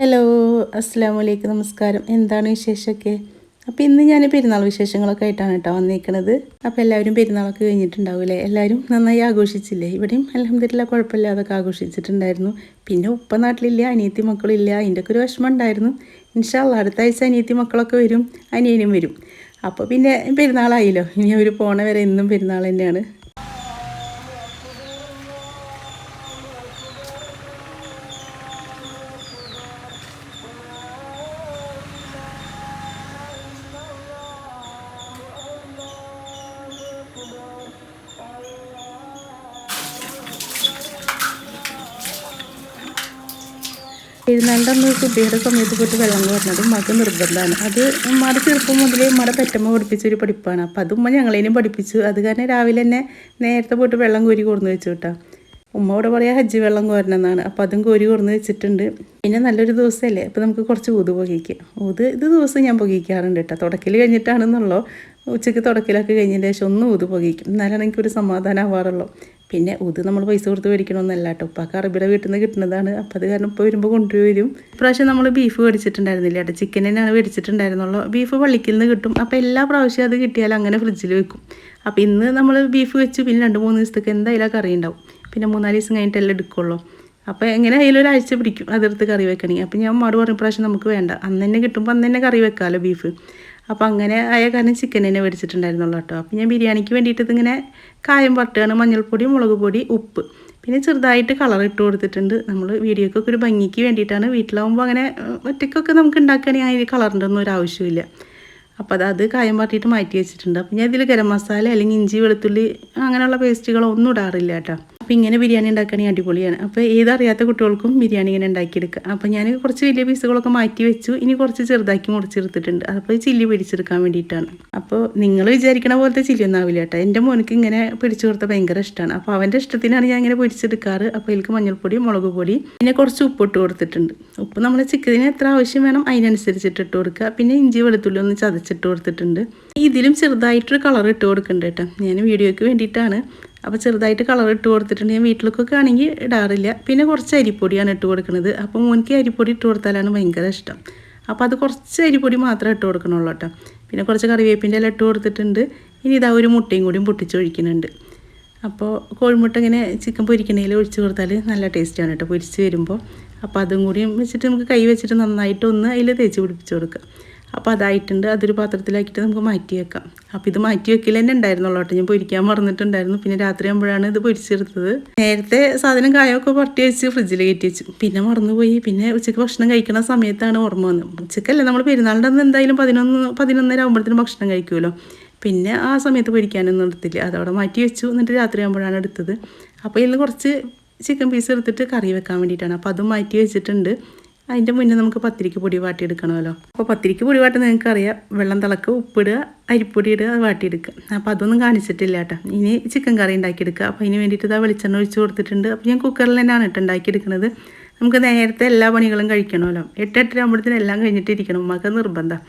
Hello അസ്സാം വലൈക്കും നമസ്കാരം. എന്താണ് വിശേഷമൊക്കെ? അപ്പോൾ ഇന്ന് ഞാൻ പെരുന്നാൾ വിശേഷങ്ങളൊക്കെ ആയിട്ടാണ് കേട്ടോ വന്നിരിക്കുന്നത് അപ്പോൾ എല്ലാവരും പെരുന്നാളൊക്കെ കഴിഞ്ഞിട്ടുണ്ടാവില്ലേ എല്ലാവരും നന്നായി ആഘോഷിച്ചില്ലേ? ഇവിടെയും അലഹമ്മദില്ല കുഴപ്പമില്ലാതൊക്കെ ആഘോഷിച്ചിട്ടുണ്ടായിരുന്നു. പിന്നെ ഉപ്പ നാട്ടിലില്ല അനിയത്തി മക്കളില്ല അതിന്റെ ഒക്കെ ഒരു വിഷമം ഉണ്ടായിരുന്നു. ഇൻഷാല്ല അടുത്ത ആഴ്ച അനിയത്തി മക്കളൊക്കെ വരും അനിയനും വരും. അപ്പോൾ പിന്നെ പെരുന്നാളായില്ലോ. ഇനി അവർ പോണ വരെ എന്നും പെരുന്നാൾ തന്നെയാണ്. പെരുന്നാളിന്റെ അന്ന് കുട്ടിയുടെ സമയത്ത് പോയിട്ട് വെള്ളം കോരുന്നത് ഉമ്മക്ക് നിർബന്ധമാണ്. അത് ഉമ്മയുടെ ചെറുപ്പം മുതലേ ഉമ്മയുടെ പെറ്റമ്മ പഠിപ്പിച്ച ഒരു പഠിപ്പാണ്. അപ്പം അത് ഉമ്മ ഞങ്ങളേനും പഠിപ്പിച്ചു. അത് കാരണം രാവിലെ തന്നെ നേരത്തെ പോയിട്ട് വെള്ളം കോരി കൊടുന്ന് വെച്ചു കേട്ടോ. ഉമ്മ ഇവിടെ പറയാ ഹജ്ജ് വെള്ളം കോരണമെന്നാണ്. അപ്പം അതും കോരി കൊടുന്ന് വെച്ചിട്ടുണ്ട്. പിന്നെ നല്ലൊരു ദിവസമല്ലേ? അപ്പം നമുക്ക് കുറച്ച് ഊത് പുകയ്ക്കാം. ഊത് ഇത് ദിവസം ഞാൻ പുകയ്ക്കാറുണ്ട് കേട്ടോ. തുടക്കൽ കഴിഞ്ഞിട്ടാണെന്നുള്ളൂ. ഉച്ചയ്ക്ക് തുടക്കിലൊക്കെ കഴിഞ്ഞതിന് ശേഷം ഒന്ന് ഊത് പുകയ്ക്കും. എന്നാലാണ് എനിക്കൊരു സമാധാനം ആവാറുള്ളൂ പിന്നെ ഊത് നമ്മൾ പൈസ കൊടുത്ത് മേടിക്കണമെന്നല്ല കേട്ടോ. ഉപ്പാക്ക് അറബിയുടെ വീട്ടിൽ നിന്ന് കിട്ടുന്നതാണ്. അപ്പം അത് കാരണം ഇപ്പോൾ വരുമ്പോൾ കൊണ്ടുവരും. ഇപ്രാവശ്യം നമ്മൾ ബീഫ് മേടിച്ചിട്ടുണ്ടായിരുന്നില്ല കേട്ടോ. ചിക്കൻ തന്നെയാണ് മേടിച്ചിട്ടുണ്ടായിരുന്നുള്ളൂ. ബീഫ് പള്ളിക്കിൽ നിന്ന് കിട്ടും. അപ്പോൾ എല്ലാ പ്രാവശ്യം അത് കിട്ടിയാലും അങ്ങനെ ഫ്രിഡ്ജിൽ വെക്കും. അപ്പോൾ ഇന്ന് നമ്മൾ ബീഫ് വെച്ചു. പിന്നെ രണ്ട് മൂന്ന് ദിവസത്തേക്ക് എന്തായാലും കറി ഉണ്ടാവും. പിന്നെ മൂന്നാൽ ദിവസം കഴിഞ്ഞിട്ട് എല്ലാം എടുക്കുള്ളൂ. അപ്പോൾ എങ്ങനെ അതിൽ ഒരാഴ്ച പിടിക്കും. അതിർത്ത് കറി വെക്കണമെങ്കിൽ അപ്പോൾ ഞാൻ മാട് പറഞ്ഞ പ്രാവശ്യം നമുക്ക് വേണ്ട. അന്ന് തന്നെ കിട്ടുമ്പോൾ അന്ന് തന്നെ കറി വെക്കാമല്ലോ ബീഫ് അപ്പോൾ അങ്ങനെ ആയ കാരണം ചിക്കൻ തന്നെ മേടിച്ചിട്ടുണ്ടായിരുന്നുള്ളൂ കേട്ടോ. അപ്പോൾ ഞാൻ ബിരിയാണിക്ക് വേണ്ടിയിട്ട് ഇതിങ്ങനെ കായം പട്ടുകയാണ് മഞ്ഞൾപ്പൊടി മുളക് പൊടി ഉപ്പ്. പിന്നെ ചെറുതായിട്ട് കളർ ഇട്ട് കൊടുത്തിട്ടുണ്ട്. നമ്മൾ വീഡിയോക്കൊക്കെ ഒരു ഭംഗിക്ക് വേണ്ടിയിട്ടാണ്. വീട്ടിലാവുമ്പോൾ അങ്ങനെ ഒറ്റയ്ക്കൊക്കെ നമുക്ക് ഉണ്ടാക്കുകയാണെങ്കിൽ അതിന് കളറിന്റെ ഒന്നും ഒരു ആവശ്യമില്ല. അപ്പോൾ അത് കായം പാട്ടിയിട്ട് മാറ്റി വെച്ചിട്ടുണ്ട്. അപ്പോൾ ഞാൻ ഇതിൽ ഗരം മസാല അല്ലെങ്കിൽ ഇഞ്ചി വെളുത്തുള്ളി അങ്ങനെയുള്ള പേസ്റ്റുകളോ ഒന്നും ഇടാറില്ല കേട്ടോ. അപ്പോൾ ഇങ്ങനെ ബിരിയാണി ഉണ്ടാക്കുകയാണെങ്കിൽ അടിപൊളിയാണ്. അപ്പോൾ ഏതറിയാത്ത കുട്ടികൾക്കും ബിരിയാണി ഇങ്ങനെ ഉണ്ടാക്കിയെടുക്കുക അപ്പോൾ ഞാൻ കുറച്ച് വലിയ പീസുകളൊക്കെ മാറ്റി വെച്ചു. ഇനി കുറച്ച് ചെറുതാക്കി മുറിച്ചെടുത്തിട്ടുണ്ട്. അപ്പോൾ ചില്ലി പിടിച്ചെടുക്കാൻ വേണ്ടിയിട്ടാണ്. അപ്പോൾ നിങ്ങൾ വിചാരിക്കണ പോലത്തെ ചില്ലി ഒന്നും ആവില്ല കേട്ടോ. എന്റെ മോനക്ക് ഇങ്ങനെ പിടിച്ചു കൊടുത്താൽ ഭയങ്കര ഇഷ്ടമാണ് അപ്പോൾ അവന്റെ ഇഷ്ടത്തിനാണ് ഞാൻ ഇങ്ങനെ പൊരിച്ചെടുക്കാറ്. അപ്പോൾ എനിക്ക് മഞ്ഞൾപ്പൊടി മുളക് പൊടി പിന്നെ കുറച്ച് ഉപ്പ് ഇട്ട് കൊടുത്തിട്ടുണ്ട്. ഉപ്പ് നമ്മൾ ചിക്കതിന് എത്ര ആവശ്യം വേണം അതിനനുസരിച്ചിട്ട് ഇട്ട് കൊടുക്കുക. പിന്നെ ഇഞ്ചി വെളുത്തുള്ളി ഒന്ന് ചതച്ചിട്ട് കൊടുത്തിട്ടുണ്ട്. ഇതിലും ചെറുതായിട്ടൊരു കളർ ഇട്ട് കൊടുക്കുന്നുണ്ട് കേട്ടോ. ഞാൻ വീഡിയോയ്ക്ക് വേണ്ടിയിട്ടാണ്. അപ്പോൾ ചെറുതായിട്ട് കളർ ഇട്ട് കൊടുത്തിട്ടുണ്ട്. ഞാൻ വീട്ടിലേക്കൊക്കെ ആണെങ്കിൽ ഇടാറില്ല. പിന്നെ കുറച്ച് അരിപ്പൊടിയാണ് ഇട്ട് കൊടുക്കുന്നത്. അപ്പോൾ മോനിക്ക് അരിപ്പൊടി ഇട്ട് കൊടുത്താലാണ് ഭയങ്കര ഇഷ്ടം. അപ്പോൾ അത് കുറച്ച് അരിപ്പൊടി മാത്രമേ ഇട്ട് കൊടുക്കണുള്ളൂ കേട്ടോ. പിന്നെ കുറച്ച് കറിവേപ്പിന്റെ എല്ലാം ഇട്ട് കൊടുത്തിട്ടുണ്ട്. ഇനി ഇതാ ഒരു മുട്ടയും കൂടിയും പൊട്ടിച്ചൊഴിക്കുന്നുണ്ട്. അപ്പോൾ കോഴിമുട്ട ഇങ്ങനെ ചിക്കൻ പൊരിക്കണേൽ ഒഴിച്ച് കൊടുത്താൽ നല്ല ടേസ്റ്റാണ് കേട്ടോ പൊരിച്ച് വരുമ്പോൾ അപ്പോൾ അതും കൂടിയും വെച്ചിട്ട് നമുക്ക് കൈ വെച്ചിട്ട് നന്നായിട്ട് ഒന്ന് അതിൽ തേച്ച് പിടിപ്പിച്ച് കൊടുക്കുക. അപ്പോൾ അതായിട്ടുണ്ട്. അതൊരു പാത്രത്തിലാക്കിയിട്ട് നമുക്ക് മാറ്റി വെക്കാം. അപ്പോൾ ഇത് മാറ്റി വെക്കൽ തന്നെ ഉണ്ടായിരുന്നുള്ളൂ കേട്ടോ. ഞാൻ പൊരിക്കാൻ മറന്നിട്ടുണ്ടായിരുന്നു. പിന്നെ രാത്രി ആകുമ്പോഴാണ് ഇത് പൊരിച്ചെടുത്തത്. നേരത്തെ സാധനം കായൊക്കെ പട്ടി വെച്ച് ഫ്രിഡ്ജിൽ കയറ്റി വെച്ചു. പിന്നെ മറന്നുപോയി. പിന്നെ ഉച്ചയ്ക്ക് ഭക്ഷണം കഴിക്കുന്ന സമയത്താണ് ഓർമ്മ വന്നത്. ഉച്ചക്കല്ല നമ്മൾ പെരുന്നാളിന്റെ അന്ന് എന്തായാലും പതിനൊന്ന് പതിനൊന്നര ആകുമ്പോഴത്തേനും ഭക്ഷണം കഴിക്കുമല്ലോ പിന്നെ ആ സമയത്ത് പൊരിക്കാനൊന്നും എടുത്തില്ല. അതവിടെ മാറ്റി വെച്ചു. എന്നിട്ട് രാത്രി ആകുമ്പോഴാണ് എടുത്തത്. അപ്പോൾ ഇതിൽ കുറച്ച് ചിക്കൻ പീസ് എടുത്തിട്ട് കറി വെക്കാൻ വേണ്ടിയിട്ടാണ്. അപ്പോൾ അതും മാറ്റി വെച്ചിട്ടുണ്ട്. അതിന്റെ മുന്നേ നമുക്ക് പത്തിരിക്ക് പൊടി വാട്ടിയെടുക്കണമല്ലോ. അപ്പോൾ പത്തിരിക്ക് പൊടി വാട്ടുന്ന നിങ്ങൾക്ക് അറിയാം വെള്ളം തിളക്കുക ഉപ്പിടുക അരിപ്പൊടി ഇടുക വാട്ടിയെടുക്കുക. അപ്പോൾ അതൊന്നും കാണിച്ചിട്ടില്ല കേട്ടോ. ഇനി ചിക്കൻ കറി ഉണ്ടാക്കിയെടുക്കുക. അപ്പോൾ അതിന് വേണ്ടിയിട്ട് ഇതാ വെളിച്ചെണ്ണ ഒഴിച്ച് കൊടുത്തിട്ടുണ്ട്. അപ്പോൾ ഞാൻ കുക്കറിൽ തന്നെയാണ് കേട്ടോ ഉണ്ടാക്കിയെടുക്കുന്നത് നമുക്ക് നേരത്തെ എല്ലാ പണികളും കഴിക്കണമല്ലോ. എട്ട് എട്ടര ആകുമ്പോഴത്തേനും എല്ലാം കഴിഞ്ഞിട്ടിരിക്കണം. നമുക്ക് നിർബന്ധം.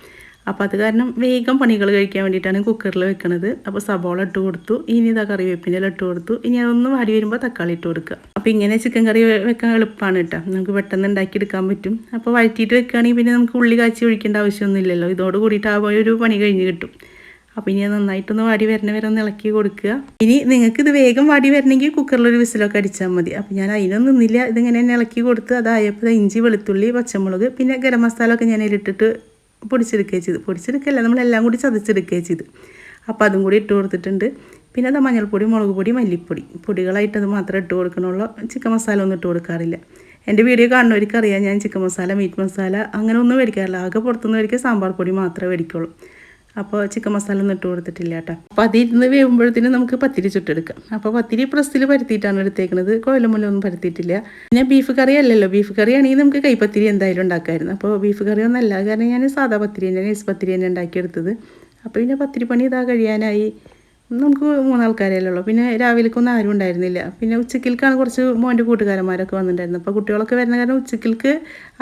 അപ്പോൾ അത് കാരണം വേഗം പണികൾ കഴിക്കാൻ വേണ്ടിയിട്ടാണ് കുക്കറിൽ വെക്കുന്നത് അപ്പോൾ സബോള ഇട്ട് കൊടുത്തു. ഇനി ഇതാ കറിവേപ്പിന്റെ ഇട്ട് കൊടുത്തു. ഇനി അതൊന്ന് വാരി വരുമ്പോൾ തക്കാളി ഇട്ട് കൊടുക്കുക. അപ്പോൾ ഇങ്ങനെ ചിക്കൻ കറി വെക്കാൻ എളുപ്പമാണ് കേട്ടോ നമുക്ക് പെട്ടെന്ന് ഉണ്ടാക്കിയെടുക്കാൻ പറ്റും. അപ്പോൾ വഴറ്റിയിട്ട് വെക്കുകയാണെങ്കിൽ പിന്നെ നമുക്ക് ഉള്ളി കാച്ചി ഒഴിക്കേണ്ട ആവശ്യമൊന്നുമില്ലല്ലോ. ഇതോട് കൂടിയിട്ട് ആ ഒരു പണി കഴിഞ്ഞ് കിട്ടും. അപ്പോൾ ഇനി നന്നായിട്ടൊന്ന് വാടി വരണ വരെ ഒന്ന് ഇളക്കി കൊടുക്കുക. ഇനി നിങ്ങൾക്ക് ഇത് വേഗം വാടി വരണമെങ്കിൽ കുക്കറിലൊരു വിസിലൊക്കെ അടിച്ചാൽ മതി. അപ്പോൾ ഞാൻ അതിനൊന്നും നിന്നില്ല. ഇതിങ്ങനെ തന്നെ ഇളക്കി കൊടുത്ത് അതായപ്പോൾ ഇഞ്ചി വെളുത്തുള്ളി പച്ചമുളക് പിന്നെ ഗരം മസാല ഒക്കെ ഞാൻ അതിലിട്ടിട്ട് പൊടിച്ചെടുക്കുകയും ചെയ്തു പൊടിച്ചെടുക്കല്ല നമ്മളെല്ലാം കൂടി ചതച്ചെടുക്കുകയും ചെയ്തു അപ്പോൾ അതും കൂടി ഇട്ട് കൊടുത്തിട്ടുണ്ട്. പിന്നെ അത് മഞ്ഞൾപ്പൊടി മുളക് പൊടി മല്ലിപ്പൊടി. പൊടികളായിട്ട് അത് മാത്രമേ ഇട്ട് കൊടുക്കണുള്ളൂ. ചിക്കൻ മസാല ഒന്നും ഇട്ട് കൊടുക്കാറില്ല. എന്റെ വീഡിയോ കാണുന്നവർക്ക് അറിയാം ഞാൻ ചിക്കൻ മസാല മീറ്റ് മസാല അങ്ങനെ ഒന്നും മേടിക്കാറില്ല. ആകെ പുറത്തുനിന്ന് മേടിക്കുക സാമ്പാർ പൊടി മാത്രമേ മേടിക്കുള്ളൂ. അപ്പോൾ ചിക്കൻ മസാല ഒന്നും ഇട്ട് കൊടുത്തിട്ടില്ല കേട്ടോ. അപ്പോൾ അതിരുന്ന് വേവുമ്പോഴത്തേനും നമുക്ക് പത്തിരി ചുട്ടെടുക്കാം. അപ്പോൾ പത്തിരി പ്രസ്സിൽ പരത്തിയിട്ടാണ് എടുത്തേക്കുന്നത് കോലമൂലൊന്നും പരത്തിയിട്ടില്ല. പിന്നെ ബീഫ് കറി അല്ലല്ലോ. ബീഫ് കറി ആണെങ്കിൽ നമുക്ക് കൈപ്പത്തിരി എന്തായാലും ഉണ്ടാക്കാമായിരുന്നു അപ്പോൾ ബീഫ് കറി ഒന്നല്ല കാരണം ഞാൻ സാധാ പത്തിരി തന്നെ നൈസ് പത്തിരി തന്നെ ഉണ്ടാക്കിയെടുത്തത്. അപ്പോൾ പിന്നെ പത്തിരി പണി ഇതാ കഴിയാനായി. നമുക്ക് മൂന്നാൾക്കാരല്ലേ ഉള്ളൂ പിന്നെ രാവിലേക്കൊന്നും ആരും ഉണ്ടായിരുന്നില്ല. പിന്നെ ഉച്ചക്കിൽക്കാണ് കുറച്ച് മോന്റെ കൂട്ടുകാരന്മാരൊക്കെ വന്നിട്ടുണ്ടായിരുന്നു അപ്പോൾ കുട്ടികളൊക്കെ വരുന്ന കാരണം ഉച്ചക്കിൽക്ക്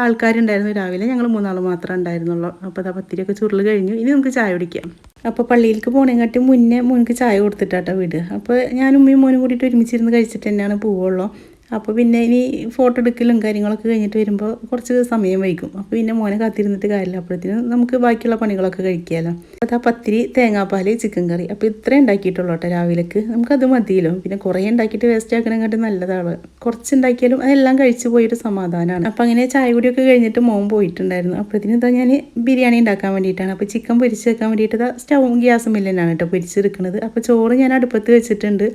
ആൾക്കാരുണ്ടായിരുന്നു രാവിലെ. ഞങ്ങൾ മൂന്നാൾ മാത്രമേ ഉണ്ടായിരുന്നുള്ളൂ. അപ്പോൾ അതാ പത്തിരിയൊക്കെ ചുരുൾ കഴിഞ്ഞു. ഇനി നമുക്ക് ചായ കുടിക്കാം. അപ്പോൾ പള്ളിയിലേക്ക് പോണേങ്ങാട്ടി മുന്നേ മോനക്ക് ചായ കൊടുത്തിട്ടാട്ടോ വീട്. അപ്പോൾ ഞാനും ഉമ്മയും മോനും കൂടിയിട്ട് ഒരുമിച്ചിരുന്ന് കഴിച്ചിട്ട് തന്നെയാണ് പോവുള്ളൂ. അപ്പോൾ പിന്നെ ഇനി ഫോട്ടോ എടുക്കലും കാര്യങ്ങളൊക്കെ കഴിഞ്ഞിട്ട് വരുമ്പോൾ കുറച്ച് സമയം വൈകും. അപ്പോൾ പിന്നെ മോനെ കാത്തിരുന്നിട്ട് കാര്യമില്ല. അപ്പോഴത്തേനും നമുക്ക് ബാക്കിയുള്ള പണികളൊക്കെ കഴിക്കാമല്ലോ അപ്പോൾ അതാ പത്തിരി തേങ്ങാപ്പാൽ ചിക്കൻ കറി അപ്പോൾ ഇത്രയും ഉണ്ടാക്കിയിട്ടുള്ളൂ കേട്ടോ രാവിലേക്ക്. നമുക്കത് മതിയല്ലോ. പിന്നെ കുറേ ഉണ്ടാക്കിയിട്ട് വേസ്റ്റ് ആക്കണേക്കാട്ട് നല്ലതാണ്. കുറച്ച് ഉണ്ടാക്കിയാലും അതെല്ലാം കഴിച്ചു പോയൊരു സമാധാനമാണ് അപ്പോൾ അങ്ങനെ ചായ കുടിയൊക്കെ കഴിഞ്ഞിട്ട് മോൻ പോയിട്ടുണ്ടായിരുന്നു. അപ്പോഴത്തേനും ഇതാ ഞാൻ ബിരിയാണി ഉണ്ടാക്കാൻ വേണ്ടിയിട്ടാണ്. അപ്പോൾ ചിക്കൻ പൊരിച്ച് വെക്കാൻ വേണ്ടിയിട്ട് സ്റ്റൗവും സ്റ്റൗ ഗ്യാസ് മില്ലിനാണ് കേട്ടോ പൊരിച്ചെടുക്കുന്നത് അപ്പോൾ ചോറ് ഞാൻ അടുപ്പത്ത് വെച്ചിട്ടുണ്ട്.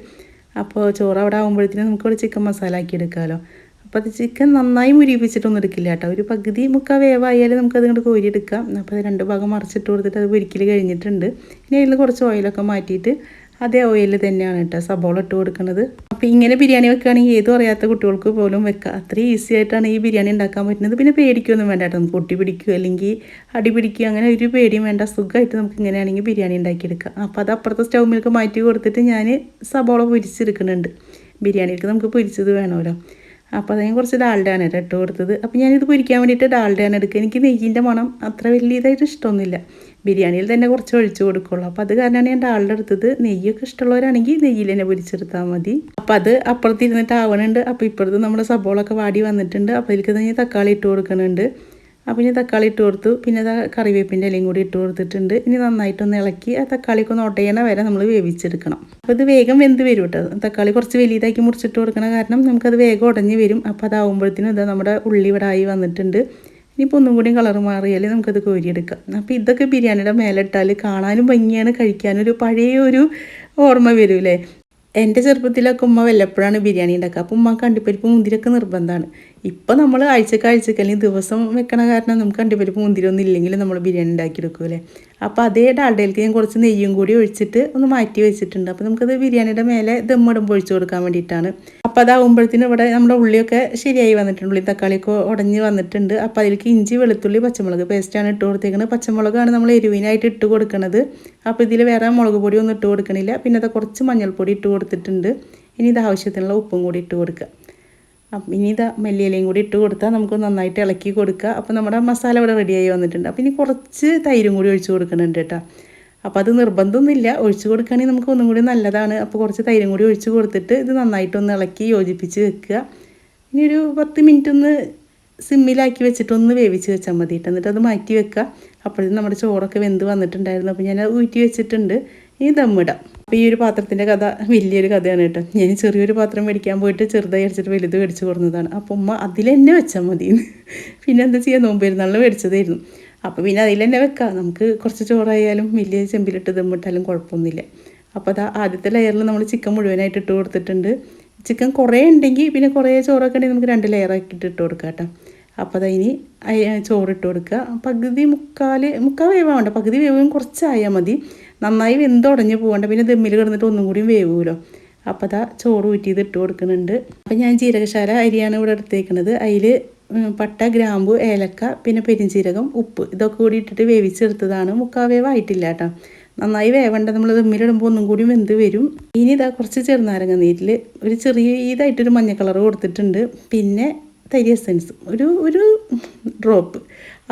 അപ്പോൾ ചോറ് അവിടെ ആകുമ്പോഴത്തേനും നമുക്ക് ഇവിടെ ചിക്കൻ മസാല ആക്കി എടുക്കാമല്ലോ അപ്പോൾ അത് ചിക്കൻ നന്നായി മുരിപ്പിച്ചിട്ടൊന്നും എടുക്കില്ല കേട്ടോ. ഒരു പകുതി മുക്കാൽ വേവായാലും നമുക്കത് ഇങ്ങോട്ട് കോരിയെടുക്കാം. അപ്പോൾ അത് രണ്ട് ഭാഗം മറിച്ചിട്ട് കൊടുത്തിട്ട് അത് പൊരിക്കൽ കഴിഞ്ഞിട്ടുണ്ട്. ഇനി അതിൽ കുറച്ച് ഓയിലൊക്കെ മാറ്റിയിട്ട് അതേ ഓയിൽ തന്നെയാണ് കേട്ടോ. സബോള ഇട്ട് കൊടുക്കുന്നത്. അപ്പോൾ ഇങ്ങനെ ബിരിയാണി വെക്കുകയാണെങ്കിൽ ഏതും അറിയാത്ത കുട്ടികൾക്ക് പോലും വെക്കാം. അത്രയും ഈസി ആയിട്ടാണ് ഈ ബിരിയാണി ഉണ്ടാക്കാൻ പറ്റുന്നത്. പിന്നെ പേടിക്കൊന്നും വേണ്ട കേട്ടോ. നമുക്ക് ഒട്ടി പിടിക്കുകയോ അല്ലെങ്കിൽ അടി പിടിക്കുകയോ അങ്ങനെ ഒരു പേടിയും വേണ്ട. സുഖമായിട്ട് നമുക്ക് ഇങ്ങനെയാണെങ്കിൽ ബിരിയാണി ഉണ്ടാക്കിയെടുക്കാം. അപ്പോൾ അത് അപ്പുറത്തെ സ്റ്റൗമിലേക്ക് മാറ്റി കൊടുത്തിട്ട് ഞാൻ സബോള പൊരിച്ചെടുക്കുന്നുണ്ട്. ബിരിയാണിക്ക് നമുക്ക് പൊരിച്ചത് വേണമല്ലോ. അപ്പോൾ അത് ഞാൻ കുറച്ച് ഡാൽഡയാണ് കേട്ടോ ഇട്ട് കൊടുത്തത്. അപ്പോൾ ഞാനിത് പൊരിക്കാൻ വേണ്ടിയിട്ട് ഡാൽഡയാണ് എടുക്കുക. എനിക്ക് നെയ്യിന്റെ മണം അത്ര വലിയ ഇതായിട്ട് ഇഷ്ടമൊന്നുമില്ല. ബിരിയാണിയിൽ തന്നെ കുറച്ച് ഒഴിച്ചു കൊടുക്കുള്ളൂ. അപ്പോൾ അത് കാരണമാണ് ഞാൻ ഡാൽഡ എടുത്തത്. നെയ്യൊക്കെ ഇഷ്ടമുള്ളവരാണെങ്കിൽ നെയ്യിൽ തന്നെ പൊരിച്ചെടുത്താൽ മതി. അപ്പോൾ അത് അപ്പുറത്തിരുന്നിട്ട് ആവണുണ്ട്. അപ്പോൾ ഇപ്പുറത്ത് നമ്മുടെ സബോളൊക്കെ വാടി വന്നിട്ടുണ്ട്. അപ്പോൾ ഇതിലേക്ക് തന്നെ തക്കാളി ഇട്ട് കൊടുക്കുന്നുണ്ട്. അപ്പോൾ ഇനി തക്കാളി ഇട്ട് കൊടുത്തു. പിന്നെ കറിവേപ്പിന്റെ ഇലയും കൂടി ഇട്ട് കൊടുത്തിട്ടുണ്ട്. ഇനി നന്നായിട്ടൊന്ന് ഇളക്കി ആ തക്കാളിക്ക് ഒന്ന് ഒട്ടയണ വരെ നമ്മൾ വേവിച്ചെടുക്കണം. അപ്പോൾ ഇത് വേഗം വെന്ത് വരും കേട്ടോ തക്കാളി കുറച്ച് വലിയതാക്കി മുറിച്ചിട്ട് കൊടുക്കണ കാരണം നമുക്കത് വേഗം ഉടഞ്ഞ് വരും. അപ്പോൾ അതാവുമ്പോഴത്തേനും ഇതാ നമ്മുടെ ഉള്ളി ഇവിടെ ആയി വന്നിട്ടുണ്ട്. ഇനിയിപ്പോൾ ഒന്നും കൂടി കളർ മാറിയാൽ നമുക്കത് കോരിയെടുക്കാം. അപ്പോൾ ഇതൊക്കെ ബിരിയാണിയുടെ മേലിട്ടാൽ കാണാനും ഭംഗിയാണ് കഴിക്കാനും ഒരു പഴയ ഒരു ഓർമ്മ വരൂലേ എന്റെ ചെറുപ്പത്തിലൊക്കെ ഉമ്മ വല്ലപ്പോഴാണ് ബിരിയാണി ഉണ്ടാക്കുക അപ്പോൾ ഉമ്മ കണ്ടിപ്പരിപ്പ് മുന്തിരിയൊക്കെ നിർബന്ധമാണ് ഇപ്പോൾ നമ്മൾ ആഴ്ചക്ക് ആഴ്ചക്ക് അല്ലെങ്കിൽ ദിവസം വെക്കണ കാരണം നമുക്ക് കണ്ടിപ്പരിപ്പ് മുന്തിരി ഒന്നും ഇല്ലെങ്കിൽ നമ്മൾ ബിരിയാണി ഉണ്ടാക്കി ഉണ്ടാക്കിയെടുക്കൂലേ അപ്പോൾ അതേ ഡാൽഡയിലേക്ക് ഞാൻ കുറച്ച് നെയ്യും കൂടി ഒഴിച്ചിട്ട് ഒന്ന് മാറ്റി വെച്ചിട്ടുണ്ട്. അപ്പോൾ നമുക്കത് ബിരിയാണിയുടെ മേലെ ദമ്മിടുമ്പോൾ ഒഴിച്ചു കൊടുക്കാൻ വേണ്ടിയിട്ടാണ്. അപ്പോൾ അതാവുമ്പോഴത്തേനും ഇവിടെ നമ്മുടെ ഉള്ളിയൊക്കെ ശരിയായി വന്നിട്ടുണ്ട്. ഉള്ളി തക്കാളിയൊക്കെ ഉടഞ്ഞ് വന്നിട്ടുണ്ട്. അപ്പോൾ അതിലേക്ക് ഇഞ്ചി വെളുത്തുള്ളി പച്ചമുളക് പേസ്റ്റാണ് ഇട്ട് കൊടുത്തേക്കുന്നത് പച്ചമുളകാണ് നമ്മൾ എരിവിനായിട്ട് ഇട്ട് കൊടുക്കുന്നത് അപ്പോൾ ഇതിൽ വേറെ മുളക് പൊടി ഒന്നും ഇട്ട് കൊടുക്കണില്ല. പിന്നെ അത് കുറച്ച് മഞ്ഞൾപ്പൊടി ഇട്ട് കൊടുത്തിട്ടുണ്ട്. ഇനി ഇത് ആവശ്യത്തിനുള്ള ഉപ്പും കൂടി ഇട്ട് കൊടുക്കുക. ഇനി ഇതാ മല്ലിയിലയും കൂടി ഇട്ട് കൊടുത്താൽ നമുക്ക് നന്നായിട്ട് ഇളക്കി കൊടുക്കുക അപ്പോൾ നമ്മുടെ മസാല ഇവിടെ റെഡിയായി വന്നിട്ടുണ്ട്. അപ്പോൾ ഇനി കുറച്ച് തൈരും കൂടി ഒഴിച്ച് കൊടുക്കുന്നുണ്ട് കേട്ടോ. അപ്പോൾ അത് നിർബന്ധമൊന്നുമില്ല. ഒഴിച്ച് കൊടുക്കുകയാണെങ്കിൽ നമുക്ക് ഒന്നും കൂടി നല്ലതാണ്. അപ്പോൾ കുറച്ച് തൈരും കൂടി ഒഴിച്ച് കൊടുത്തിട്ട് ഇത് നന്നായിട്ടൊന്ന് ഇളക്കി യോജിപ്പിച്ച് വെക്കുക. ഇനി ഒരു പത്ത് മിനിറ്റ് ഒന്ന് സിമ്മിലാക്കി വെച്ചിട്ടൊന്ന് വേവിച്ച് വെച്ചാൽ മതി എന്നിട്ട് അത് മാറ്റി വെക്കുക. അപ്പോഴും നമ്മുടെ ചോറൊക്കെ വെന്ത് വന്നിട്ടുണ്ടായിരുന്നു. അപ്പോൾ ഞാൻ ഊറ്റി വെച്ചിട്ടുണ്ട്. ഇനി ദമ്മിടാം അപ്പോൾ ഈ ഒരു പാത്രത്തിന്റെ കഥ വലിയൊരു കഥയാണ് കേട്ടോ. ഞാൻ ചെറിയൊരു പാത്രം മേടിക്കാൻ പോയിട്ട് ചെറുതായി അടിച്ചിട്ട് വലുത് മേടിച്ച് കൊടുന്നതാണ്. അപ്പോൾ ഉമ്മ അതിൽ തന്നെ വെച്ചാൽ മതി പിന്നെ എന്താ ചെയ്യുക നോമ്പ് പെരുന്നാളിൽ മേടിച്ചതായിരുന്നു. അപ്പോൾ പിന്നെ അതിൽ തന്നെ വെക്കാം. നമുക്ക് കുറച്ച് ചോറായാലും വലിയ ചെമ്പിലിട്ട് ദമ്മിട്ടാലും കുഴപ്പമൊന്നുമില്ല. അപ്പോൾ അതാ ആദ്യത്തെ ലെയറിൽ നമ്മൾ ചിക്കൻ മുഴുവനായിട്ട് ഇട്ട് കൊടുത്തിട്ടുണ്ട്. ചിക്കൻ കുറേ ഉണ്ടെങ്കിൽ പിന്നെ കുറേ ചോറൊക്കെ ഉണ്ടെങ്കിൽ നമുക്ക് രണ്ട് ലെയറാക്കിയിട്ട് ഇട്ട് കൊടുക്കാം കേട്ടോ. അപ്പോൾ അതിന് ചോറിട്ട് കൊടുക്കുക പകുതി മുക്കാൽ മുക്കാൽ വേവ് പകുതി വേവും കുറച്ചായാൽ മതി. നന്നായി വെന്തുടഞ്ഞ് പോകണ്ട. പിന്നെ ദമ്മിൽ കിടന്നിട്ട് ഒന്നും കൂടിയും വേവുമല്ലോ അപ്പോൾ അതാ ചോറ് ഊറ്റിയത് ഇട്ട് കൊടുക്കുന്നുണ്ട്. അപ്പം ഞാൻ ജീരകശാല അരിയാണ് ഇവിടെ എടുത്തേക്കുന്നത് അതിൽ പട്ട ഗ്രാമ്പു ഏലക്ക പിന്നെ പെരിഞ്ചീരകം ഉപ്പ് ഇതൊക്കെ കൂടി ഇട്ടിട്ട് വേവിച്ചെടുത്തതാണ്. മുക്കാൽ വേവായിട്ടില്ല കേട്ടോ. നന്നായി വേവണ്ട. നമ്മൾ ദമ്മിലിടുമ്പോൾ ഒന്നും കൂടി വെന്ത് വരും. ഇനി ഇതാ കുറച്ച് ചെറുനാരങ്ങ നീരിൽ ഒരു ചെറിയ ഇതായിട്ടൊരു മഞ്ഞ കളർ കൊടുത്തിട്ടുണ്ട്. പിന്നെ തരി എസെൻസ്. ഒരു ഒരു ഡ്രോപ്പ്.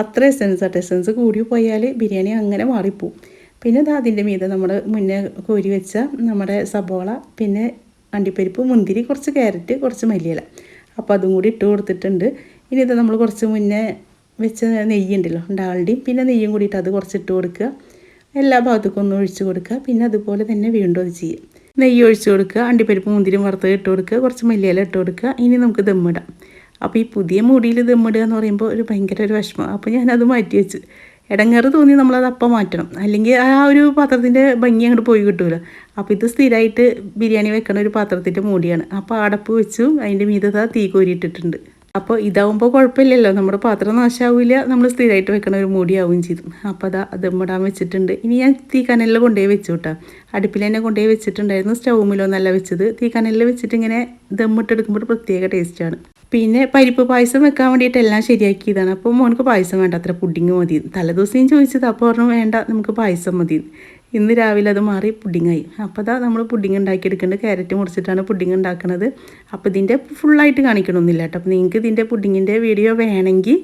അത്ര എസെൻസ് ആട്ടെ. എസെൻസ് കൂടി പോയാൽ ബിരിയാണി അങ്ങനെ മാറിപ്പോവും. പിന്നെ ഇത് അതിന്റെ മീതെ നമ്മൾ മുന്നേ കോരി വെച്ച നമ്മുടെ സബോള പിന്നെ അണ്ടിപ്പരിപ്പ് മുന്തിരി കുറച്ച് ക്യാരറ്റ് കുറച്ച് മല്ലിയില. അപ്പോൾ അതും കൂടി ഇട്ട് കൊടുത്തിട്ടുണ്ട്. ഇനി ഇത് നമ്മൾ കുറച്ച് മുന്നേ വെച്ച നെയ്യുണ്ടല്ലോ ഡാൾഡിയും പിന്നെ നെയ്യും കൂടിയിട്ട് അത് കുറച്ച് ഇട്ട് കൊടുക്കുക. എല്ലാ ഭാഗത്തേക്കും ഒന്ന് ഒഴിച്ചു കൊടുക്കുക. പിന്നെ അതുപോലെ തന്നെ വീണ്ടും അത് ചെയ്യുക നെയ്യ് ഒഴിച്ച് കൊടുക്കുക അണ്ടിപ്പരിപ്പ് മുന്തിരി വറുത്ത് ഇട്ട് കൊടുക്കുക കുറച്ച് മല്ലിയില ഇട്ട് കൊടുക്കുക. ഇനി നമുക്ക് ദമ്മിടാം അപ്പോൾ ഈ പുതിയ മുടിയിൽ ദമ്മിടുക എന്ന് പറയുമ്പോൾ ഒരു ഭയങ്കര ഒരു വിഷമം. അപ്പോൾ ഞാനത് മാറ്റി വെച്ച്. ഇടങ്ങേറ് തോന്നി നമ്മളത് അപ്പം മാറ്റണം. അല്ലെങ്കിൽ ആ ഒരു പാത്രത്തിന്റെ ഭംഗി അങ്ങോട്ട് പോയി കിട്ടൂല. അപ്പോൾ ഇത് സ്ഥിരമായിട്ട് ബിരിയാണി വെക്കണ ഒരു പാത്രത്തിന്റെ മൂടിയാണ്. അപ്പോൾ അടപ്പ് വെച്ചു അതിന്റെ മീതത തീ കോരിയിട്ടിട്ടുണ്ട്. അപ്പോൾ ഇതാവുമ്പോൾ കുഴപ്പമില്ലല്ലോ. നമ്മുടെ പാത്രം നാശാവില്ല നമ്മൾ സ്ഥിരമായിട്ട് വെക്കണ ഒരു മൂടിയാവുകയും ചെയ്തു. അപ്പോൾ അതാ ദമ്മിടാൻ വെച്ചിട്ടുണ്ട്. ഇനി ഞാൻ തീ കനലിൽ കൊണ്ടുപോയി വെച്ചു കേട്ടോ. അടുപ്പിൽ തന്നെ കൊണ്ടുപോയി വെച്ചിട്ടുണ്ടായിരുന്നു. സ്റ്റൗമിലോ നല്ല വെച്ചത്. തീ കനലിൽ വെച്ചിട്ട് ഇങ്ങനെ ദമ്മിട്ടെടുക്കുമ്പോൾ പ്രത്യേക ടേസ്റ്റാണ് പിന്നെ പരിപ്പ് പായസം വെക്കാൻ വേണ്ടിയിട്ട് എല്ലാം ശരിയാക്കിയതാണ്. അപ്പോൾ മോനക്ക് പായസം വേണ്ട അത്ര പുഡിങ് മതി. തലേദിവസം ചോദിച്ചത് അപ്പോൾ പറഞ്ഞു വേണ്ട നമുക്ക് പായസം മതി. ഇന്ന് രാവിലെ അത് മാറി പുഡിങ്ങായി. അപ്പോൾ അതാ നമ്മൾ പുഡിങ് ഉണ്ടാക്കിയെടുക്കേണ്ടത് ക്യാരറ്റ് മുറിച്ചിട്ടാണ് പുഡിങ് ഉണ്ടാക്കുന്നത് അപ്പോൾ ഇതിന്റെ ഫുള്ളായിട്ട് കാണിക്കണമെന്നില്ല കേട്ടോ. അപ്പോൾ നിങ്ങൾക്ക് ഇതിന്റെ പുഡിങ്ങിന്റെ വീഡിയോ വേണമെങ്കിൽ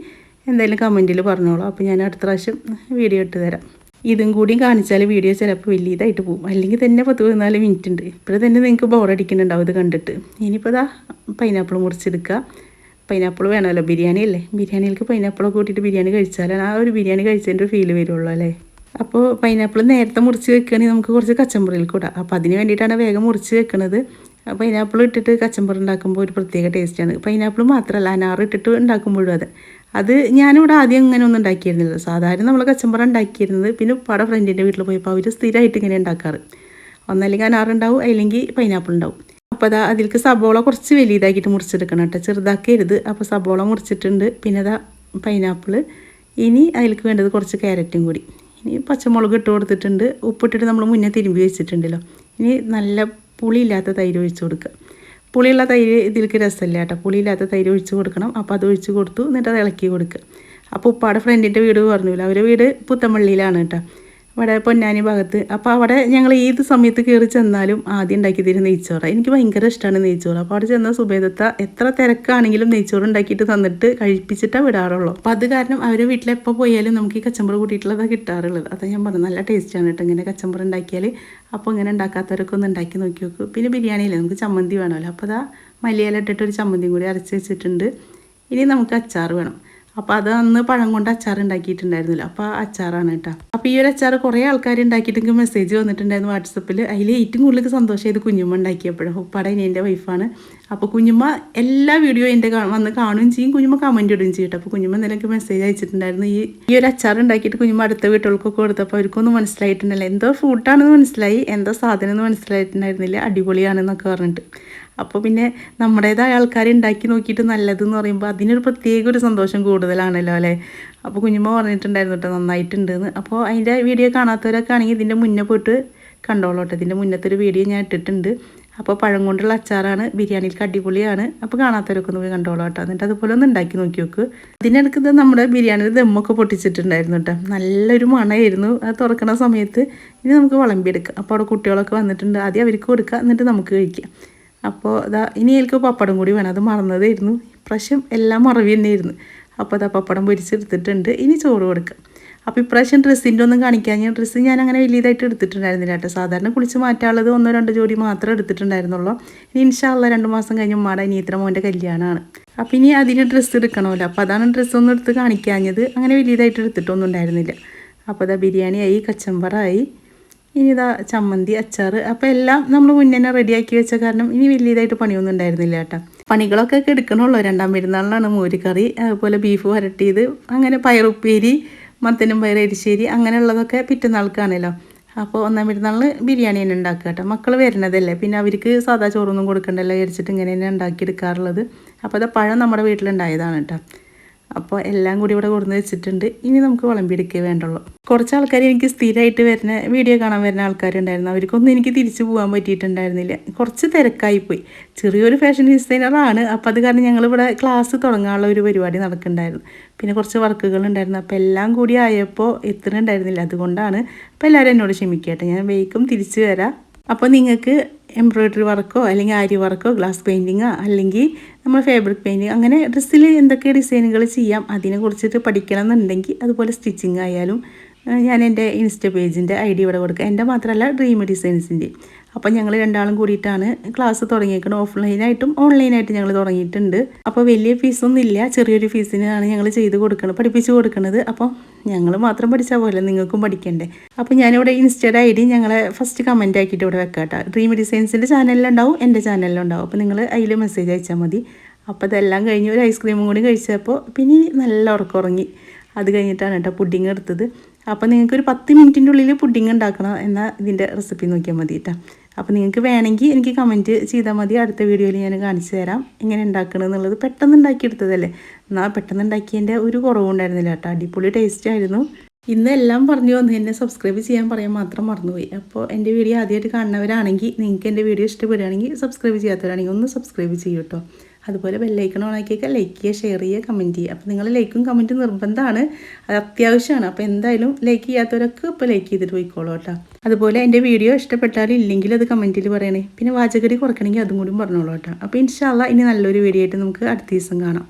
എന്തായാലും കമന്റിൽ പറഞ്ഞോളൂ. അപ്പോൾ ഞാൻ അടുത്ത പ്രാവശ്യം വീഡിയോ ഇട്ട് തരാം. ഇതും കൂടിയും കാണിച്ചാൽ വീഡിയോ ചിലപ്പോൾ വലിയ ഇതായിട്ട് പോകും അല്ലെങ്കിൽ തന്നെ പത്ത് പതിനാല് മിനിറ്റ് ഉണ്ട്. ഇപ്പോൾ തന്നെ നിങ്ങൾക്ക് ബോറടിക്കുന്നുണ്ടാവും ഇത് കണ്ടിട്ട്. ഇനിയിപ്പോൾ ഇതാ പൈനാപ്പിൾ മുറിച്ചെടുക്കുക. പൈനാപ്പിൾ വേണമല്ലോ. ബിരിയാണി അല്ലേ? ബിരിയാണിയിലേക്ക് പൈനാപ്പിളൊക്കെ കൂട്ടിയിട്ട് ബിരിയാണി കഴിച്ചാലാണ് ആ ഒരു ബിരിയാണി കഴിച്ചതിന്റെ ഫീൽ വരുള്ളൂ അല്ലേ? അപ്പോൾ പൈനാപ്പിൾ നേരത്തെ മുറിച്ച് വെക്കുകയാണെങ്കിൽ നമുക്ക് കുറച്ച് കച്ചമ്പറിയിൽ കൂടാം. അപ്പോൾ അതിന് വേണ്ടിയിട്ടാണ് വേഗം മുറിച്ച് വെക്കുന്നത് പൈനാപ്പിൾ ഇട്ടിട്ട് കച്ചമ്പർ ഉണ്ടാക്കുമ്പോൾ ഒരു പ്രത്യേക ടേസ്റ്റാണ് പൈനാപ്പിൾ മാത്രമല്ല അനാർ ഇട്ടിട്ട് ഉണ്ടാക്കുമ്പോഴും അതെ. അത് ഞാനിവിടെ ആദ്യം ഇങ്ങനെ ഒന്നും ഉണ്ടാക്കിയിരുന്നില്ല. സാധാരണ നമ്മൾ കച്ചമ്പറ ഉണ്ടാക്കിയിരുന്നത് പിന്നെ ഉപ്പാടെ ഫ്രണ്ടിന്റെ വീട്ടിൽ പോയപ്പോൾ അവർ സ്ഥിരമായിട്ട് ഇങ്ങനെ ഉണ്ടാക്കാറ്. ഒന്നല്ലെങ്കിൽ അനാറുണ്ടാവും അല്ലെങ്കിൽ പൈനാപ്പിൾ ഉണ്ടാവും. അപ്പോൾ അതാ അതിലേക്ക് സബോള കുറച്ച് വലിയതാക്കിയിട്ട് മുറിച്ചെടുക്കണം കേട്ടോ. ചെറുതാക്കരുത്. അപ്പോൾ സബോള മുറിച്ചിട്ടുണ്ട്. പിന്നെ അതാ പൈനാപ്പിൾ ഇനി അതിലേക്ക് വേണ്ടത് കുറച്ച് ക്യാരറ്റും കൂടി. ഇനി പച്ചമുളക് ഇട്ട് കൊടുത്തിട്ടുണ്ട്. ഉപ്പിട്ടിട്ട് നമ്മൾ മുന്നേ തിരുമ്പി വെച്ചിട്ടുണ്ടല്ലോ. ഇനി നല്ല പുളിയില്ലാത്ത തൈര് ഒഴിച്ച് കൊടുക്കുക. പുളിയുള്ള തൈര് ഇതിലേക്ക് രസമില്ല കേട്ടോ. പുളിയില്ലാത്ത തൈര് ഒഴിച്ച് കൊടുക്കണം. അപ്പോൾ അത് ഒഴിച്ച് കൊടുത്തു എന്നിട്ട് അത് ഇളക്കി കൊടുക്കുക. അപ്പോൾ ഉപ്പാടെ ഫ്രണ്ടിന്റെ വീട് പറഞ്ഞില്ല? അവരുടെ വീട് പുത്തമ്പള്ളിയിലാണ് കേട്ടോ. ഇവിടെ പൊന്നാനി ഭാഗത്ത്. അപ്പോൾ അവിടെ ഞങ്ങൾ ഏത് സമയത്ത് കയറി ചെന്നാലും ആദ്യം ഉണ്ടാക്കി തരും നെയ്ച്ചോറ്. എനിക്ക് ഭയങ്കര ഇഷ്ടമാണ് നെയ്ച്ചോറ്. അപ്പോൾ അവിടെ ചെന്ന സുബേദത്ത എത്ര തിരക്കാണെങ്കിലും നെയ്ച്ചോറ് ഉണ്ടാക്കിയിട്ട് തന്നിട്ട് കഴിപ്പിച്ചിട്ടാണ് വിടാറുള്ളൂ. അപ്പോൾ അത് കാരണം അവർ വീട്ടിലെപ്പോൾ പോയാലും നമുക്ക് ഈ കച്ചമ്പറ് കൂട്ടിയിട്ടുള്ളതാണ് കിട്ടാറുള്ളത്. അതാ ഞാൻ പറഞ്ഞു നല്ല ടേസ്റ്റാണ് കേട്ടോ ഇങ്ങനെ കച്ചമ്പറ് ഉണ്ടാക്കിയാൽ അപ്പോൾ ഇങ്ങനെ ഉണ്ടാക്കാത്തവരൊക്കെ ഒന്ന് ഉണ്ടാക്കി നോക്കി നോക്കും. പിന്നെ ബിരിയാണിയില്ലേ നമുക്ക് ചമ്മന്തി വേണമല്ലോ. അപ്പോൾ അതാ മല്ലിയില ഇട്ടിട്ട് ഒരു ചമ്മന്തിയും കൂടി അരച്ച് വെച്ചിട്ടുണ്ട്. ഇനി നമുക്ക് അച്ചാർ വേണം. അപ്പോൾ അത് അന്ന് പഴം കൊണ്ട് അച്ചാർ ഉണ്ടാക്കിയിട്ടുണ്ടായിരുന്നില്ല. അപ്പോൾ അച്ചാറാണ് കേട്ടോ. അപ്പോൾ ഈ ഒരു അച്ചാർ കുറേ ആൾക്കാർ ഉണ്ടാക്കിയിട്ട് മെസ്സേജ് വന്നിട്ടുണ്ടായിരുന്നു വാട്സപ്പിൽ അതിൽ ഏറ്റവും കൂടുതൽ സന്തോഷം ഇത് കുഞ്ഞുമ്മ ഉണ്ടാക്കിയപ്പോഴും ഉപ്പാടെ ഇനി എന്റെ വൈഫാണ് അപ്പോൾ കുഞ്ഞുമ്മ എല്ലാ വീഡിയോ എന്റെ വന്ന് കാണുകയും ചെയ്യും. കുഞ്ഞുമ്മ കമന്റ് ഇടുകയും ചെയ്യും അപ്പോൾ കുഞ്ഞുമ്മ എന്തെങ്കിലും മെസ്സേജ് അയച്ചിട്ടുണ്ടായിരുന്നു. ഈ ഈ ഒരു അച്ചാർ ഉണ്ടാക്കിയിട്ട് കുഞ്ഞുമ്മ അടുത്ത വീട്ടുകൾക്കൊക്കെ കൊടുത്തപ്പോൾ അവർക്കൊന്നും മനസ്സിലായിട്ടുണ്ടല്ലോ. എന്തോ ഫുഡാണെന്ന് മനസ്സിലായി. എന്തോ സാധനം എന്ന് മനസ്സിലായിട്ടുണ്ടായിരുന്നില്ല. അടിപൊളിയാണെന്നൊക്കെ പറഞ്ഞിട്ട്. അപ്പോൾ പിന്നെ നമ്മുടേതായ ആൾക്കാർ ഉണ്ടാക്കി നോക്കിയിട്ട് നല്ലതെന്ന് പറയുമ്പോൾ അതിനൊരു പ്രത്യേക ഒരു സന്തോഷം കൂടുതലാണല്ലോ അല്ലേ? അപ്പോൾ കുഞ്ഞുമ്മ പറഞ്ഞിട്ടുണ്ടായിരുന്നു കേട്ടോ നന്നായിട്ടുണ്ടെന്ന്. അപ്പോൾ അതിന്റെ വീഡിയോ കാണാത്തവരൊക്കെ ആണെങ്കിൽ ഇതിന്റെ മുന്നേ പോയിട്ട് കണ്ടോളൂ കേട്ടോ ഇതിന്റെ മുന്നത്തെ ഒരു വീഡിയോ ഞാൻ ഇട്ടിട്ടുണ്ട്. അപ്പോൾ പഴം കൊണ്ടുള്ള അച്ചാറാണ് ബിരിയാണിയിൽ അടിപൊളിയാണ്. അപ്പോൾ കാണാത്തവരൊക്കെ ഒന്ന് പോയി കണ്ടോളൂ കേട്ടോ എന്നിട്ട് അതുപോലെ ഒന്ന് ഉണ്ടാക്കി നോക്കി നോക്ക് ഇതിനിടയ്ക്ക് നമ്മുടെ ബിരിയാണിയിൽ ദമ്മൊക്കെ പൊട്ടിച്ചിട്ടുണ്ടായിരുന്നു കേട്ടോ നല്ലൊരു മണമായിരുന്നു അത് തുറക്കണ സമയത്ത് ഇനി നമുക്ക് വിളമ്പിയെടുക്കാം. അപ്പോൾ അവിടെ കുട്ടികളൊക്കെ വന്നിട്ടുണ്ട്. ആദ്യം അവർക്ക് കൊടുക്കുക എന്നിട്ട് നമുക്ക് കഴിക്കാം. അപ്പോൾ അതാ ഇനി എനിക്ക് പപ്പടം കൂടി വേണം. അത് മറന്നതായിരുന്നു. ഇപ്രാവശ്യം എല്ലാം മറവി തന്നെയായിരുന്നു. അപ്പോൾ അതാ പപ്പടം പൊരിച്ചെടുത്തിട്ടുണ്ട്. ഇനി ചോറ് കൊടുക്കാം. അപ്പോൾ ഇപ്രാവശ്യം ഡ്രസ്സിന്റെ ഒന്നും കാണിക്കാൻ ഞാൻ ഡ്രസ്സ് ഞാൻ അങ്ങനെ വലിയതായിട്ട് എടുത്തിട്ടുണ്ടായിരുന്നില്ല കേട്ടോ. സാധാരണ കുളിച്ച് മാറ്റാനുള്ളത് ഒന്നോ രണ്ടോ ജോഡി മാത്രമേ എടുത്തിട്ടുണ്ടായിരുന്നുള്ളൂ. ഇനി ഇൻഷാള്ള രണ്ട് മാസം കഴിഞ്ഞ് ഉമ്മാടെ അനിയത്ര മോന്റെ കല്യാണമാണ്. അപ്പോൾ ഇനി അതിന് ഡ്രസ്സ് എടുക്കണമല്ലോ. അപ്പോൾ അതാണ് ഡ്രസ്സ് ഒന്നും എടുത്ത് കാണിക്കാഞ്ഞത്. അങ്ങനെ വലിയതായിട്ട് എടുത്തിട്ടൊന്നും ഉണ്ടായിരുന്നില്ല. അപ്പോൾ അതാ ബിരിയാണിയായി കച്ചമ്പറായി. ഇനി ഇതാ ചമ്മന്തി അച്ചാർ അപ്പോൾ എല്ലാം നമ്മൾ മുന്നേ തന്നെ റെഡിയാക്കി വെച്ച കാരണം ഇനി വലിയതായിട്ട് പണിയൊന്നും ഉണ്ടായിരുന്നില്ല കേട്ടോ. പണികളൊക്കെ എടുക്കണുള്ളൂ. രണ്ടാം പെരുന്നാളിലാണ് മോരിക്കറി അതുപോലെ ബീഫ് വരട്ടിയത് അങ്ങനെ പയറുപ്പേരി മത്തനും പയർ എരിശ്ശേരി അങ്ങനെയുള്ളതൊക്കെ പിറ്റന്നാൾക്കാണല്ലോ. അപ്പോൾ ഒന്നാം പെരുന്നാളിന് ബിരിയാണി തന്നെ ഉണ്ടാക്കുക കേട്ടോ. മക്കൾ വരുന്നതല്ലേ പിന്നെ അവർക്ക് സാധാ ചോറൊന്നും കൊടുക്കണ്ടല്ലോ വിചാരിച്ചിട്ട് ഇങ്ങനെ തന്നെ ഉണ്ടാക്കിയെടുക്കാറുള്ളത്. അപ്പോൾ അത് പഴം നമ്മുടെ വീട്ടിലുണ്ടായതാണ് കേട്ടോ. അപ്പോൾ എല്ലാം കൂടി ഇവിടെ കൊടുന്ന് വെച്ചിട്ടുണ്ട്. ഇനി നമുക്ക് വിളമ്പിയെടുക്കേ വേണ്ടുള്ളൂ. കുറച്ച് ആൾക്കാർ എനിക്ക് സ്ഥിരമായിട്ട് വരുന്ന വീഡിയോ കാണാൻ വരുന്ന ആൾക്കാരുണ്ടായിരുന്നു. അവർക്കൊന്നും എനിക്ക് തിരിച്ചു പോകാൻ പറ്റിയിട്ടുണ്ടായിരുന്നില്ല. കുറച്ച് തിരക്കായിപ്പോയി. ചെറിയൊരു ഫാഷൻ ഡിസൈനറാണ് അപ്പോൾ അത് കാരണം ഞങ്ങളിവിടെ ക്ലാസ് തുടങ്ങാനുള്ള ഒരു പരിപാടി നടക്കുന്നുണ്ടായിരുന്നു. പിന്നെ കുറച്ച് വർക്കുകൾ ഉണ്ടായിരുന്നു. അപ്പോൾ എല്ലാം കൂടി ആയപ്പോൾ എത്തുന്നുണ്ടായിരുന്നില്ല അതുകൊണ്ടാണ് അപ്പോൾ എല്ലാവരും എന്നോട് ക്ഷമിക്കട്ടെ. ഞാൻ വേഗം തിരിച്ചു വരാം. അപ്പോൾ നിങ്ങൾക്ക് എംബ്രോയ്ഡറി വർക്കോ അല്ലെങ്കിൽ ആരി വർക്കോ ഗ്ലാസ് പെയിന്റിങ്ങോ അല്ലെങ്കിൽ നമ്മൾ ഫാബ്രിക് പെയിന്റിങ് അങ്ങനെ ഡ്രസ്സിൽ എന്തൊക്കെ ഡിസൈനുകൾ ചെയ്യാം അതിനെ കുറിച്ചിട്ട് പഠിക്കണം എന്നുണ്ടെങ്കിൽ അതുപോലെ സ്റ്റിച്ചിങ് ആയാലും ഞാൻ എന്റെ ഇൻസ്റ്റ പേജിന്റെ ഐ ഡി ഇവിടെ കൊടുക്കുക. എന്റെ മാത്രമല്ല ഡ്രീം ഡിസൈൻസിന്റെ. അപ്പോൾ ഞങ്ങൾ രണ്ടാളും കൂടിയിട്ടാണ് ക്ലാസ് തുടങ്ങിയേക്കുന്നത് ഓഫ്ലൈനായിട്ടും ഓൺലൈനായിട്ടും ഞങ്ങൾ തുടങ്ങിയിട്ടുണ്ട്. അപ്പോൾ വലിയ ഫീസൊന്നും ഇല്ല. ചെറിയൊരു ഫീസിനാണ് ഞങ്ങൾ ചെയ്ത് കൊടുക്കുന്നത് പഠിപ്പിച്ച് കൊടുക്കുന്നത് അപ്പോൾ ഞങ്ങൾ മാത്രം പഠിച്ചാൽ പോലെ നിങ്ങൾക്കും പഠിക്കണ്ടേ. അപ്പോൾ ഞാനിവിടെ ഇൻസ്റ്റയുടെ ഐ ഡി ഞങ്ങളെ ഫസ്റ്റ് കമന്റ് ആക്കിയിട്ട് ഇവിടെ വെക്കാം കേട്ടോ. ഡ്രീം ഡിസൈൻസിന്റെ ചാനലിലുണ്ടാവും എന്റെ ചാനലിലുണ്ടാവും. അപ്പോൾ നിങ്ങൾ അതിൽ മെസ്സേജ് അയച്ചാൽ മതി. അപ്പോൾ അതെല്ലാം കഴിഞ്ഞ് ഒരു ഐസ്ക്രീമും കൂടി കഴിച്ചപ്പോൾ പിന്നെ നല്ല ഉറക്കം ഉറങ്ങി. അത് കഴിഞ്ഞിട്ടാണ് കേട്ടോ പുഡിങ് എടുത്തത്. അപ്പോൾ നിങ്ങൾക്ക് ഒരു പത്ത് മിനിറ്റിന്റെ ഉള്ളിൽ പുഡിങ് ഉണ്ടാക്കണം എന്നാൽ ഇതിന്റെ റെസിപ്പി നോക്കിയാൽ മതി കേട്ടോ അപ്പോൾ നിങ്ങൾക്ക് വേണമെങ്കിൽ എനിക്ക് കമന്റ് ചെയ്താൽ മതി. അടുത്ത വീഡിയോയിൽ ഞാൻ കാണിച്ചു തരാം. എങ്ങനെ ഉണ്ടാക്കണം എന്നുള്ളത് പെട്ടെന്ന് ഉണ്ടാക്കിയെടുത്തതല്ലേ? എന്നാൽ പെട്ടെന്ന് ഉണ്ടാക്കിയതിന്റെ ഒരു കുറവുണ്ടായിരുന്നില്ല കേട്ടോ അടിപൊളി ടേസ്റ്റ് ആയിരുന്നു. ഇന്ന് എല്ലാം പറഞ്ഞു വന്ന്. എന്നെ സബ്സ്ക്രൈബ് ചെയ്യാൻ പറയാൻ മാത്രം മറന്നുപോയി. അപ്പോൾ എന്റെ വീഡിയോ ആദ്യമായിട്ട് കാണുന്നവരാണെങ്കിൽ നിങ്ങൾക്ക് എന്റെ വീഡിയോ ഇഷ്ടപ്പെടുകയാണെങ്കിൽ സബ്സ്ക്രൈബ് ചെയ്യാത്തവരാണെങ്കിൽ ഒന്ന് സബ്സ്ക്രൈബ് ചെയ്യൂ കേട്ടോ അതുപോലെ ബെല്ലൈക്കൺ ഓണാക്കിയൊക്കെ ലൈക്ക് ചെയ്യുക ഷെയർ ചെയ്യുക കമന്റ് ചെയ്യുക. അപ്പോൾ നിങ്ങൾ ലൈക്കും കമന്റും നിർബന്ധമാണ്. അത് അത്യാവശ്യമാണ്. അപ്പോൾ എന്തായാലും ലൈക്ക് ചെയ്യാത്തവരൊക്കെ ഇപ്പോൾ ലൈക്ക് ചെയ്തിട്ട് പോയിക്കോളൂ കേട്ടോ. അതുപോലെ എന്റെ വീഡിയോ ഇഷ്ടപ്പെട്ടാലും ഇല്ലെങ്കിൽ അത് കമന്റിൽ പറയണേ. പിന്നെ വാചകരി കുറയ്ക്കണമെങ്കിൽ അതും കൂടി പറഞ്ഞോളൂ കേട്ടോ. അപ്പോൾ ഇൻഷാല്ല ഇനി നല്ലൊരു വീഡിയോ ആയിട്ട് നമുക്ക് അടുത്ത ദിവസം കാണാം.